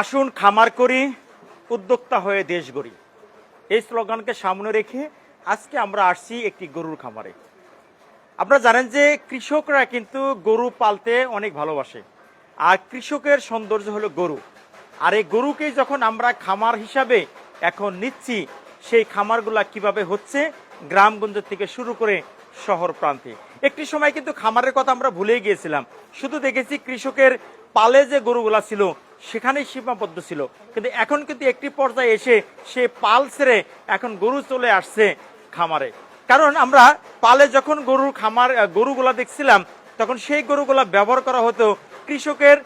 আসুন খামার করি, উদ্যোক্তা হয়ে দেশ গড়ি। এই স্লোগানকে সামনে রেখে আজকে আমরা আসছি একটি গরুর খামারে। আপনারা জানেন যে কৃষকরা কিন্তু গরু পালতে অনেক ভালোবাসে। আর কৃষকের সৌন্দর্য হলো গরু। আর এই গরুকে যখন আমরা খামার হিসাবে এখন নিচ্ছি, সেই খামারগুলা কীভাবে হচ্ছে, গ্রামগঞ্জ থেকে শুরু করে শহর প্রান্তে। একটি সময় কিন্তু খামারের কথা আমরা ভুলেই গিয়েছিলাম। শুধু দেখেছি কৃষকের পালে যে গরুগুলা ছিল সেখানেই সীমাবদ্ধ ছিল। কিন্তু এখন কিন্তু একটি পর্যায়ে এসে সে পাল ছেড়ে এখন গরু চলে আসছে খামারে। কারণ আমরা পালে যখন গরুর খামার গরুগুলা দেখছিলাম, তখন সেই গরুগুলা ব্যবহার করা হতো কৃষকের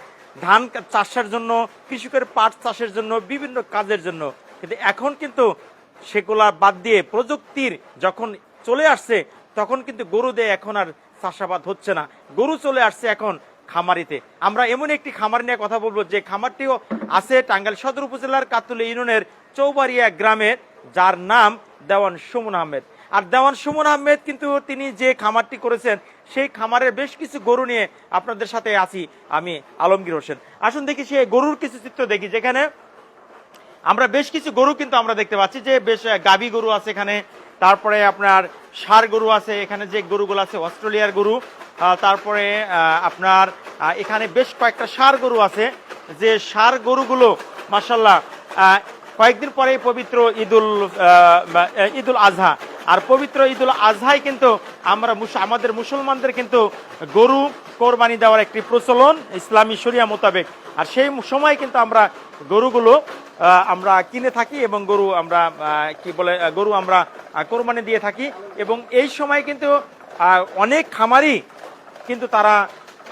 ধান চাষের জন্য, কৃষকের পাট চাষের জন্য, বিভিন্ন কাজের জন্য। কিন্তু এখন কিন্তু সেগুলা বাদ দিয়ে প্রযুক্তির যখন চলে আসছে, তখন কিন্তু গরু দিয়ে এখন আর চাষাবাদ হচ্ছে না। গরু চলে আসছে এখন খামারিতে। আমরা এমন একটি খামার নিয়ে কথা বলব, যে খামারটিও আছে টাঙ্গাইল সদর উপজেলার কাতুলি ইউনিয়নের চৌবাড়িয়া গ্রামের যার নাম দেওয়ান সুমন আহমেদ। আর দেওয়ান সুমন আহমেদ কিন্তু তিনি যে খামারটি করেছেন, সেই খামারের বেশ কিছু গরু নিয়ে আপনাদের সাথে আছি আমি, আলমগীর হোসেন। আসুন দেখি সে গরুর কিছু চিত্র দেখি, যেখানে আমরা বেশ কিছু গরু কিন্তু আমরা দেখতে পাচ্ছি, যে বেশ গাভী গরু আছে এখানে, তারপরে আপনার ষাঁড় গরু আছে, এখানে যে গরুগুলো আছে, অস্ট্রেলিয়ার গরু তারপরে আপনার এখানে বেশ কয়েকটা ষাঁড় গরু আছে। যে ষাঁড় গরুগুলো মাসাল্লাহ কয়েকদিন পরে পবিত্র ঈদুল ঈদুল আজহা। আর পবিত্র ঈদুল আজহায় কিন্তু আমরা আমাদের মুসলমানদের কিন্তু গরু কোরবানি দেওয়ার একটি প্রচলন ইসলামী শরিয়া মোতাবেক। আর সেই সময় কিন্তু আমরা গরুগুলো আমরা কিনে থাকি এবং গরু আমরা কি বলে গরু আমরা কোরবানি দিয়ে থাকি। এবং এই সময় কিন্তু অনেক খামারি কিন্তু তারা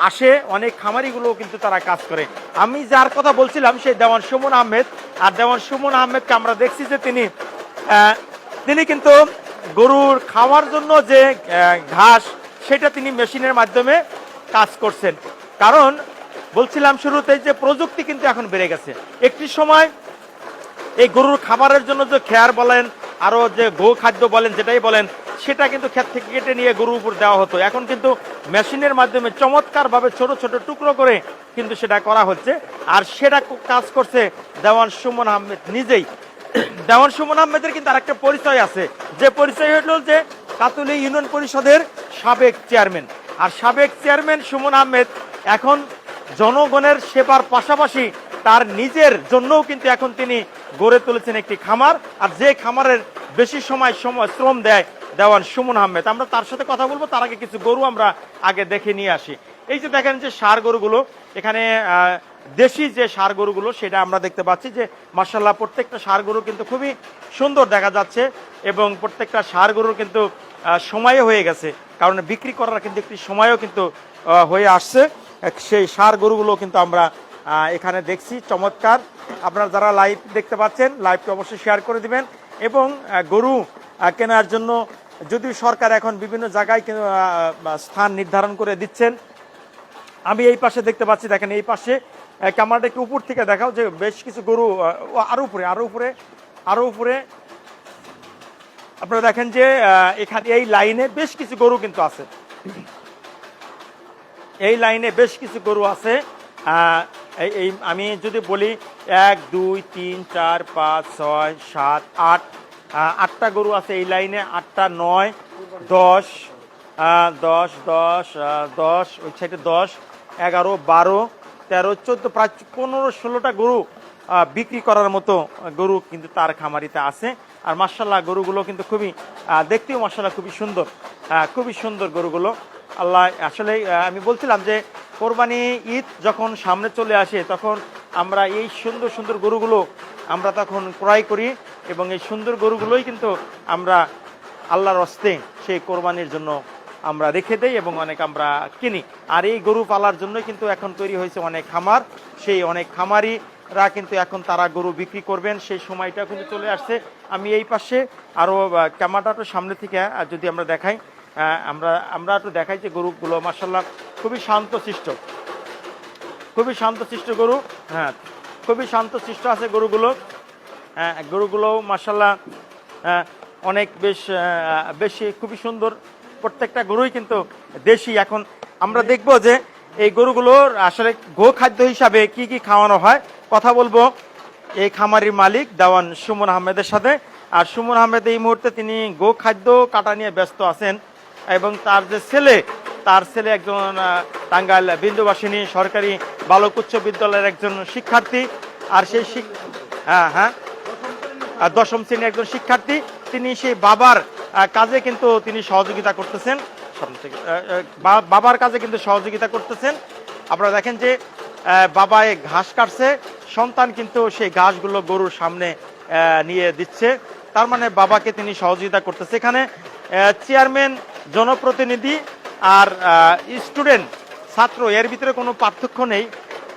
আসে, অনেক খামারিগুলো কিন্তু তারা কাজ করে। আমি যার কথা বলছিলাম, সেই দেওয়ান সুমন আহমেদ। আর দেওয়ান সুমন আহমেদকে আমরা দেখছি যে তিনি তিনি কিন্তু গরুর খাওয়ার জন্য যে ঘাস, সেটা তিনি মেশিনের মাধ্যমে কাজ করছেন। কারণ বলছিলাম শুরুতে যে প্রযুক্তি কিন্তু এখন বেড়ে গেছে। একটি সময় এই গরুর খাবারের জন্য যে খেয়ার বলেন আরও যে গো খাদ্য বলেন, যেটাই বলেন, সেটা কিন্তু ক্ষেত থেকে কেটে নিয়ে গরুর উপর দেওয়া হতো। এখন কিন্তু মেশিনের মাধ্যমে চমৎকার ভাবে ছোট ছোট টুকরো করে কিন্তু সেটা করা হচ্ছে। আর সেটা কাজ করছে দেওয়ান সুমন আহমেদ নিজেই। দেওয়ান সুমন আহমেদের কিন্তু আরেকটা পরিচয় আছে। যে পরিচয় হলো যে কাতুলি ইউনিয়ন পরিষদের সাবেক চেয়ারম্যান। আর সাবেক চেয়ারম্যান সুমন আহমেদ এখন জনগণের সেবার পাশাপাশি তার নিজের জন্যও কিন্তু এখন তিনি গড়ে তুলেছেন একটি খামার। আর যে খামারের বেশি সময় সময় শ্রম দেয় দেওয়ান সুমন আহমেদ। আমরা তার সাথে কথা বলব, তার আগে কিছু গরু আমরা আগে দেখে নিয়ে আসি। এই যে দেখেন যে সার গরুগুলো, এখানে দেশি যে সার গরুগুলো, সেটা আমরা দেখতে পাচ্ছি যে মার্শাল্লাহ প্রত্যেকটা সার গরু কিন্তু খুবই সুন্দর দেখা যাচ্ছে এবং প্রত্যেকটা সার গরুর কিন্তু সময়ে হয়ে গেছে। কারণ বিক্রি করার কিন্তু একটি সময়ও কিন্তু হয়ে আসছে। সেই সার গরুগুলো কিন্তু আমরা এখানে দেখছি চমৎকার। আপনারা যারা লাইভ দেখতে পাচ্ছেন লাইভটি অবশ্যই শেয়ার করে দিবেন। এবং গরু কেনার জন্য যদিও সরকার এখন বিভিন্ন জায়গায় স্থান নির্ধারণ করে দিচ্ছেন। আমি এই পাশে দেখতে পাচ্ছি দেখেন এই পাশে ক্যামেরাটা একটু উপর থেকে দেখাও যে বেশ কিছু গরু আহ, ও, আরও উপরে আরও উপরে আরও উপরে। আপনারা দেখেন যে এখানে এই লাইনে বেশ কিছু গরু কিন্তু আছে। এই লাইনে বেশ কিছু গরু আছে। এই আমি যদি বলি এক, দুই, তিন, চার, পাঁচ, ছয়, সাত, আট আটটা গরু আছে এই লাইনে, আটটা, নয়, দশ দশ দশ দশ, ওই সাইডে দশ, এগারো, বারো, তেরো, চোদ্দ, প্রায় পনেরো, ষোলোটা গরু বিক্রি করার মতো গরু কিন্তু তার খামারিতে আছে। আর মার্শাল্লাহ গরুগুলো কিন্তু খুবই দেখতেও মার্শাল্লাহ খুবই সুন্দর খুবই সুন্দর গরুগুলো। আল্লাহ, আসলে আমি বলছিলাম যে কোরবানি ঈদ যখন সামনে চলে আসে, তখন আমরা এই সুন্দর সুন্দর গরুগুলো আমরা তখন ক্রয় করি এবং এই সুন্দর গরুগুলোই কিন্তু আমরা আল্লাহর অস্তে সেই কোরবানির জন্য আমরা রেখে দেই এবং অনেক আমরা কিনি। আর এই গরু পালার জন্যই কিন্তু এখন তৈরি হয়েছে অনেক খামার। সেই অনেক খামারিরা কিন্তু এখন তারা গরু বিক্রি করবেন, সেই সময়টা কিন্তু চলে আসছে। আমি এই পাশে আরও ক্যামেরাটা সামনে থেকে যদি আমরা দেখাই আমরা আমরা একটু দেখাই যে গরুগুলো মার্শাল্লাহ খুবই শান্তশিষ্ট। খুবই শান্তশিষ্ট গরু হ্যাঁ খুবই শান্তশিষ্ট আছে গরুগুলো। হ্যাঁ, গরুগুলো মার্শাল্লাহ অনেক বেশ বেশি খুবই সুন্দর। প্রত্যেকটা গরুই কিন্তু দেশি। এখন আমরা দেখব যে এই গরুগুলোর আসলে গো খাদ্য হিসাবে কি কি খাওয়ানো হয়। কথা বলব এই খামারির মালিক দেওয়ান সুমন আহমেদের সাথে। আর সুমন আহমেদ এই মুহূর্তে তিনি গো খাদ্য কাটা নিয়ে ব্যস্ত আছেন। এবং তার যে ছেলে, তার ছেলে একজন টাঙ্গাইল বিন্দুবাসিনী সরকারি বালক উচ্চ বিদ্যালয়ের একজন শিক্ষার্থী। আর সেই হ্যাঁ হ্যাঁ। দশম শ্রেণির একজন শিক্ষার্থী। তিনি সেই বাবার কাজে কিন্তু তিনি সহযোগিতা করতেছেন। বাবার কাজে কিন্তু সহযোগিতা করতেছেন। আপনারা দেখেন যে বাবায় ঘাস কাটছে, সন্তান কিন্তু সেই ঘাসগুলো গরুর সামনে নিয়ে দিচ্ছে। তার মানে বাবাকে তিনি সহযোগিতা করতেছে। এখানে চেয়ারম্যান জনপ্রতিনিধি আর স্টুডেন্ট ছাত্র, এর ভিতরে কোনো পার্থক্য নেই।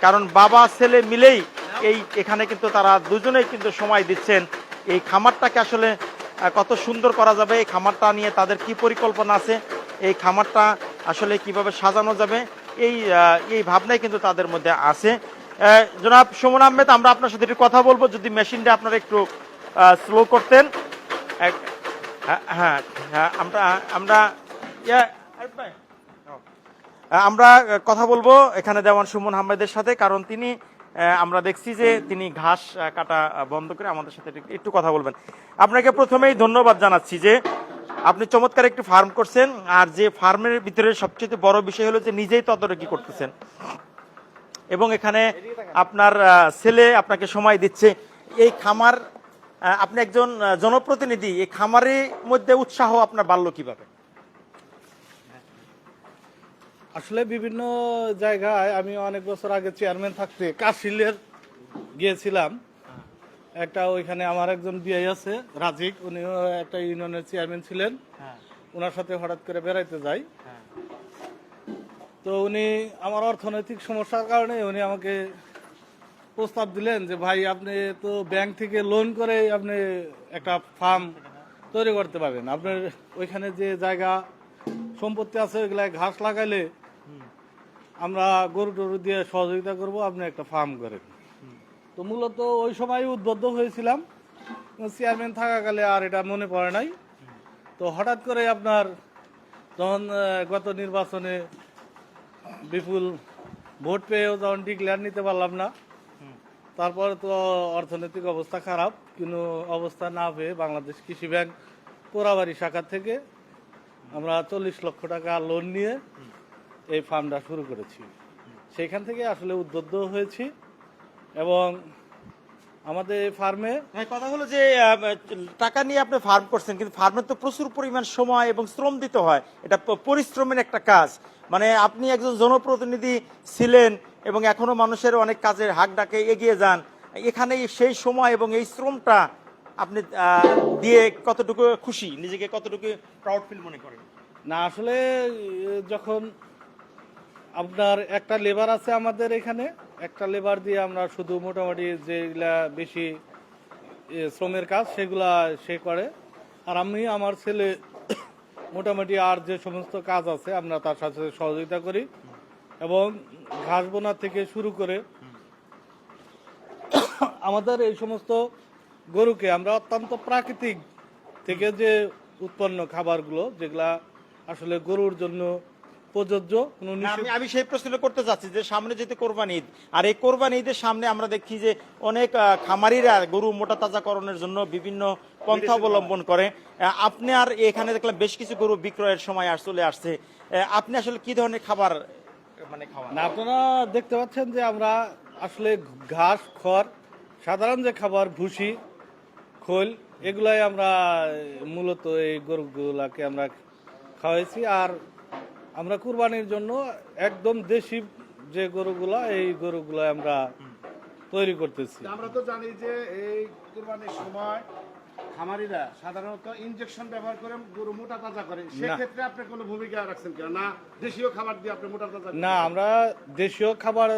কারণ বাবা, ছেলে মিলেই এই এখানে কিন্তু তারা দুজনেই কিন্তু সময় দিচ্ছেন। এই খামারটাকে আসলে কত সুন্দর করা যাবে, এই খামারটা নিয়ে তাদের কি পরিকল্পনা আছে, এই খামারটা আসলে কীভাবে সাজানো যাবে, এই এই ভাবনাই কিন্তু তাদের মধ্যে আছে। জনাব সুমন আহমেদ, আমরা আপনার সাথে একটু কথা বলব। যদি মেশিনটা আপনারা একটু স্লো করতেন। হ্যাঁ হ্যাঁ হ্যাঁ, আমরা আমরা ইয়া, আমরা কথা বলব এখানে দেওয়ান সুমন আহমেদের সাথে কারণ তিনি আমরা দেখছি যে তিনি ঘাস কাটা বন্ধ করে আমাদের সাথে একটু- কথা বলবেন। আপনাকে প্রথমেই ধন্যবাদ জানাচ্ছি যে আপনি চমৎকার একটি ফার্ম করছেন আর যে ফার্মের ভিতরে সবচেয়ে বড় বিষয় হলো যে নিজেই তদারকি করতেছেন। এবং এখানে আপনার ছেলে আপনাকে সময় দিচ্ছে। এই খামার আপনি একজন জনপ্রতিনিধি এই খামারের মধ্যে উৎসাহ আপনার বাড়লো কীভাবে? আসলে বিভিন্ন জায়গায় আমি অনেক বছর আগে চেয়ারম্যান থাকতে কাশিলের গিয়েছিলাম। একটা ওইখানে আমার একজন বিয়ে আছে রাজিক উনি একটা ইউনিয়নের চেয়ারম্যান ছিলেন। ওনার সাথে হঠাৎ করে বেড়াইতে যাই। তো উনি আমার অর্থনৈতিক সমস্যার কারণে উনি আমাকে প্রস্তাব দিলেন যে, ভাই, আপনি তো ব্যাংক থেকে লোন করে আপনি একটা ফার্ম তৈরি করতে পারবেন আপনার ওইখানে যে জায়গা সম্পত্তি আছে, ওইগুলায় ঘাস লাগাইলে আমরা গরু টরু দিয়ে সহযোগিতা করব, আপনি একটা ফার্ম করেন। তো মূলত ওই সময় উদ্বুদ্ধ হয়েছিলাম। চেয়ারম্যান থাকাকালে আর এটা মনে পড়ে নাই। তো হঠাৎ করে আপনার যখন গত নির্বাচনে বিপুল ভোট পেয়েও যখন ডিক্লেয়ার নিতে পারলাম না তারপরে তো অর্থনৈতিক অবস্থা খারাপ, কিন্তু অবস্থা না পেয়ে বাংলাদেশ কৃষি ব্যাংক পোড়াবাড়ি শাখা থেকে আমরা চল্লিশ লক্ষ টাকা লোন নিয়ে এই ফার্মটা শুরু করেছি। সেখান থেকে আসলে উদ্বুদ্ধ হয়েছি এবং আমাদের ফার্মে। কথা হলো যে টাকা নিয়ে আপনি ফার্ম করছেন কিন্তু ফার্মে তো প্রচুর পরিমাণ সময় এবং শ্রম দিতে হয়। এটা পরিশ্রমের একটা কাজ। মানে আপনি একজন জনপ্রতিনিধি ছিলেন এবং এখনও মানুষের অনেক কাজের হাক ডাকে এগিয়ে যান। এখানে সেই সময় এবং এই শ্রমটা আপনি দিয়ে কতটুকু খুশি? নিজেকে কতটুকু প্রাউড ফিল মনে করেন? না আসলে যখন আপনার একটা লেবার আছে আমাদের এখানে একটা লেবার দিয়ে আমরা শুধু মোটামুটি যেগুলা বেশি শ্রমের কাজ সেগুলা সে করে। আর আমি আমার ছেলে মোটামুটি আর যে সমস্ত কাজ আছে, আমরা তার সাথে সহযোগিতা করি এবং ঘাস বোনা থেকে শুরু করে আমাদের এই সমস্ত গরুকে আমরা অত্যন্ত প্রাকৃতিক থেকে যে উৎপন্ন খাবারগুলো, যেগুলা আসলে গরুর জন্য প্রযোজ্য আমি আমি সেই প্রশ্নটা করতে যাচ্ছি যে সামনে যেতে কোরবানি ঈদ আর এই কোরবানি ঈদের সামনে আমরা দেখি যে অনেক খামারিরা গরু মোটা তাজাকরণের জন্য বিভিন্ন পন্থা অবলম্বন করে। আপনি আর এখানে দেখলাম বেশ কিছু গরু বিক্রয়ের সময় আর চলে আসছে। আপনি আসলে কি ধরনের খাবার মানে খাওয়ান? না আপনারা দেখতে পাচ্ছেন যে আমরা আসলে ঘাস খড় সাধারণ যে খাবার ভুসি খোল এগুলাই আমরা মূলত এই গরুগুলাকে আমরা খাওয়াইছি। আর আমরা কুরবানির জন্য একদম দেশি যে গরুগুলা এই গরুগুলা আমরা তৈরি করতেছি। আমরা তো জানি যে এই কুরবানির সময় খামারিরা সাধারণত ইনজেকশন ব্যবহার করে গরু মোটা তাজা করে। সেক্ষেত্রে আপনি কোনো ভূমিকা রাখছেন কিনা? না দেশীয় খাবার দিয়ে আপনি মোটা তাজা না আমরা দেশীয় খাবার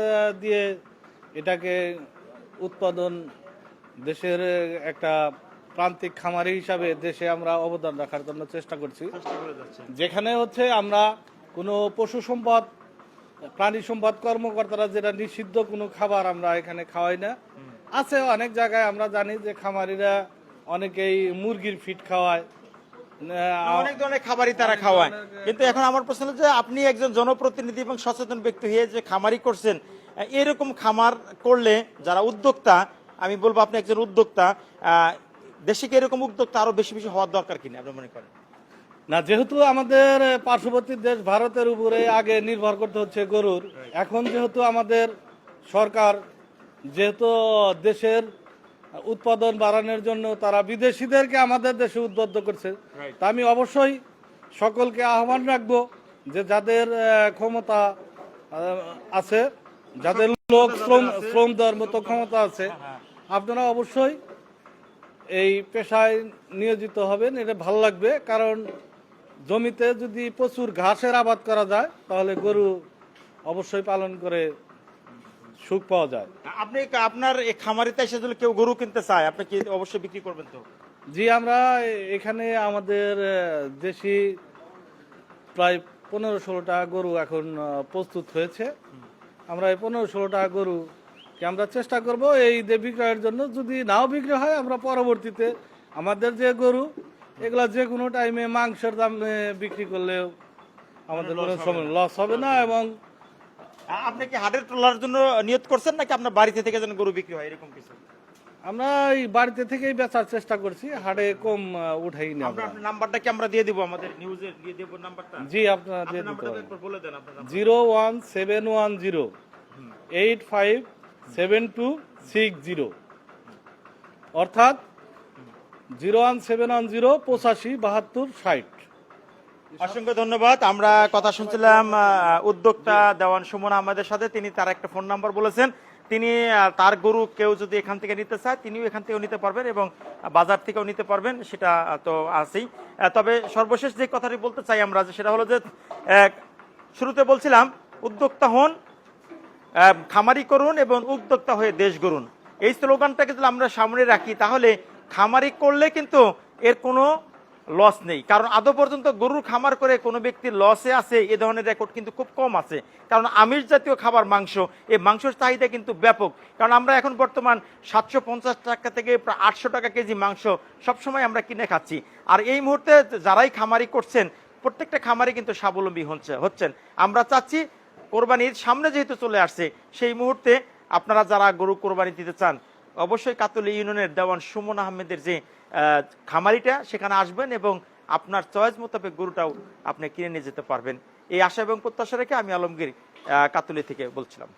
দিয়ে এটাকে উৎপাদন দেশের একটা প্রান্তিক খামারি হিসাবে দেশে আমরা অবদান রাখার জন্য চেষ্টা করছি। যেখানে হচ্ছে আমরা কোনো পশু সম্পদ প্রাণী সম্পদ কর্মকর্তারা যেটা নিষিদ্ধ কোনো খাবার আমরা এখানে খাওয়াই না। আছে অনেক জায়গায় আমরা জানি যে খামারিরা অনেকেই মুরগির ফিট খাওয়ায়। অনেক ধরনের খাবারই তারা খাওয়ায়। কিন্তু এখন আমার প্রশ্ন যে আপনি একজন জনপ্রতিনিধি এবং সচেতন ব্যক্তি হয়ে যে খামারি করছেন এরকম খামার করলে যারা উদ্যোক্তা আমি বলব আপনি একজন উদ্যোক্তা দেশে কি এরকম উদ্যোক্তা আরও বেশি বেশি হওয়ার দরকার কিনা আপনি মনে করেন? না যেহেতু আমাদের পার্শ্ববর্তী দেশ ভারতের উপরে আগে নির্ভর করতে হচ্ছে গরুর এখন যেহেতু আমাদের সরকার যেহেতু দেশের উৎপাদন বাড়ানোর জন্য তারা বিদেশিদেরকে আমাদের দেশে উদ্বুদ্ধ করছে তা আমি অবশ্যই সকলকে আহ্বান রাখব যে যাদের ক্ষমতা আছে যাদের লোক শ্রম শ্রম দেওয়ার মতো ক্ষমতা আছে আপনারা অবশ্যই এই পেশায় নিয়োজিত হবেন এটা ভালো লাগবে কারণ জমিতে যদি প্রচুর ঘাসের আবাদ করা যায় তাহলে গরু অবশ্যই পালন করে সুখ পাওয়া যায়। আপনি আপনার এই খামারিতে এসে যদি কেউ গরু কিনতে চায় আপনি কি অবশ্যই বিক্রি করবেন তো? জি আমরা এখানে আমাদের দেশি প্রায় পনেরো ষোলোটা গরু এখন প্রস্তুত হয়েছে। আমরা এই পনেরো ষোলোটা গরু আমরা চেষ্টা করব এই বিক্রয়ের জন্য। যদি নাও বিক্রি হয় আমরা পরবর্তীতে আমাদের যে গরু এগুলা যে কোনো টাইমে মাংসের দামে বিক্রি করলেও আমাদের কোনো লস হবে না। এবং আপনি কি হাটের তোলার জন্য নিয়ত করছেন নাকি আপনার বাড়িতে থেকে যেন গরু বিক্রি হয় এরকম কিছু? আমরা এই বাড়িতে থেকেই বেচার চেষ্টা করছি হাটে কম উঠাই না আপনার নাম্বারটা কি আমরা দিয়ে দিব আমাদের নিউজে দিয়ে দেব নাম্বারটা জি আপনারা দিয়ে দিতে নাম্বারটা পারেন। একবার বলে দেন আপনার। Zero one seven one zero eight five seven two six zero. অর্থাৎ zero one seven one zero পঁচাশি বাহাত্তর ষাট। অসংখ্য ধন্যবাদ। আমরা কথা শুনছিলাম উদ্যোক্তা দেওয়ান সুমন আমাদের সাথে। তিনি তার একটা ফোন নাম্বার বলেছেন। তিনি তার গরু কেউ যদি এখান থেকে নিতে চায় তিনিও এখান থেকেও নিতে পারবেন এবং বাজার থেকেও নিতে পারবেন সেটা তো আছেই। তবে সর্বশেষ যে কথাটি বলতে চাই আমরা যে সেটা হলো যে শুরুতে বলছিলাম উদ্যোক্তা হন খামারি করুন এবং উদ্যোক্তা হয়ে দেশ গড়ুন। এই স্লোগানটাকে যদি আমরা সামনে রাখি তাহলে খামারি করলে কিন্তু এর কোনো লস নেই। কারণ আদৌ পর্যন্ত গরুর খামার করে কোনো ব্যক্তির লসে আছে, এ ধরনের রেকর্ড কিন্তু খুব কম আছে। কারণ আমিষ জাতীয় খাবার মাংস এই মাংসের চাহিদা কিন্তু ব্যাপক। কারণ আমরা এখন বর্তমান সাতশো পঞ্চাশ টাকা থেকে প্রায় আটশো টাকা কেজি মাংস সবসময় আমরা কিনে খাচ্ছি। আর এই মুহূর্তে যারাই খামারি করছেন, প্রত্যেকটা খামারি কিন্তু স্বাবলম্বী হচ্ছে হচ্ছেন। আমরা চাচ্ছি কোরবানির সামনে যেহেতু চলে আসছে, সেই মুহূর্তে আপনারা যারা গরু কোরবানি দিতে চান অবশ্যই কাতলি ইউনিয়নের দেওয়ান সুমন আহমেদের যে খামারিটা, সেখানে আসবেন এবং আপনার চয়েস মোতাবেক গরুটাও আপনি কিনে নিয়ে যেতে পারবেন। এই আশা এবং প্রত্যাশা রেখে আমি আলমগীর কাতুলি থেকে বলছিলাম।